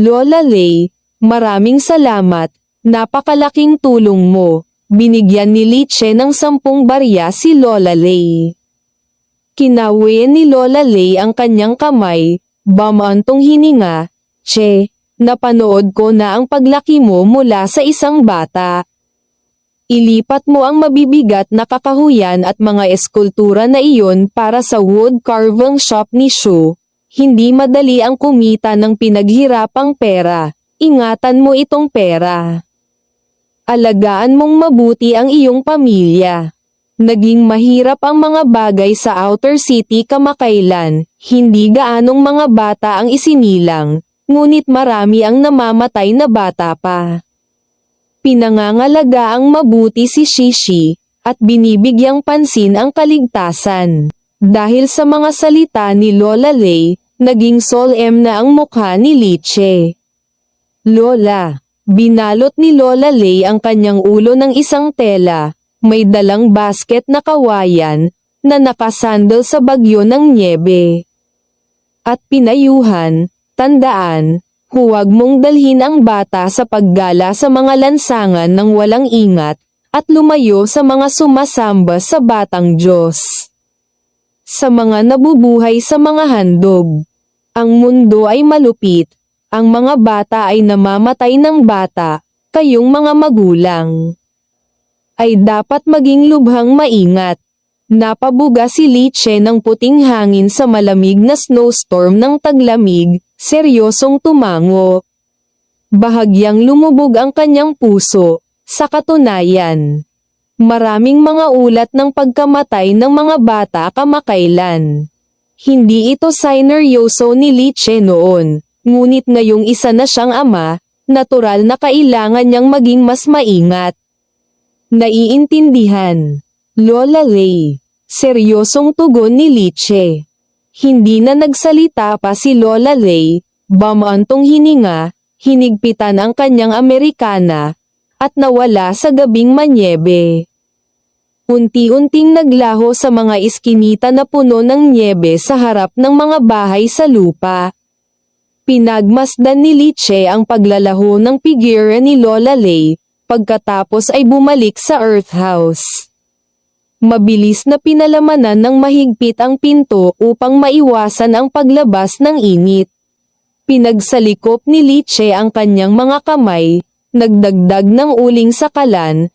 Lola Lay, maraming salamat, napakalaking tulong mo. Binigyan ni Liche ng sampung barya si Lola Lay. Kinawi ni Lola Lay ang kanyang kamay, bamantong hininga, Che, napanood ko na ang paglaki mo mula sa isang bata. Ilipat mo ang mabibigat na kakahuyan at mga eskultura na iyon para sa wood carving shop ni Shu. Hindi madali ang kumita ng pinaghirapang pera. Ingatan mo itong pera. Alagaan mong mabuti ang iyong pamilya. Naging mahirap ang mga bagay sa outer city kamakailan, hindi gaanong mga bata ang isinilang, ngunit marami ang namamatay na bata pa. Pinangangalaga ang mabuti si Shishi, at binibigyang pansin ang kaligtasan. Dahil sa mga salita ni Lola Lay, naging solemn na ang mukha ni Liche. Lola, binalot ni Lola Lay ang kanyang ulo ng isang tela, may dalang basket na kawayan, na nakasandal sa bagyo ng niebe. At pinayuhan, tandaan, huwag mong dalhin ang bata sa paggala sa mga lansangan ng walang ingat, at lumayo sa mga sumasamba sa batang Diyos. Sa mga nabubuhay sa mga handog. Ang mundo ay malupit, ang mga bata ay namamatay ng bata, kayong mga magulang. Ay dapat maging lubhang maingat. Napabuga si Liche ng puting hangin sa malamig na snowstorm ng taglamig, seryosong tumango. Bahagyang lumubog ang kanyang puso, sa katunayan. Maraming mga ulat ng pagkamatay ng mga bata kamakailan. Hindi ito sineryoso ni Liche noon, ngunit ngayong isa na siyang ama, natural na kailangan niyang maging mas maingat. Naiintindihan. Lola Ray. Seryosong tugon ni Liche. Hindi na nagsalita pa si Lola Ray, bamantong hininga, hinigpitan ang kanyang Amerikana, at nawala sa gabing manyebe. Unti-unting naglaho sa mga iskinita na puno ng niebe sa harap ng mga bahay sa lupa. Pinagmasdan ni Liche ang paglalaho ng figure ni Lola Lay, pagkatapos ay bumalik sa Earth House. Mabilis na pinalamanan ng mahigpit ang pinto upang maiwasan ang paglabas ng init. Pinagsalikop ni Liche ang kanyang mga kamay, nagdagdag ng uling sa kalan,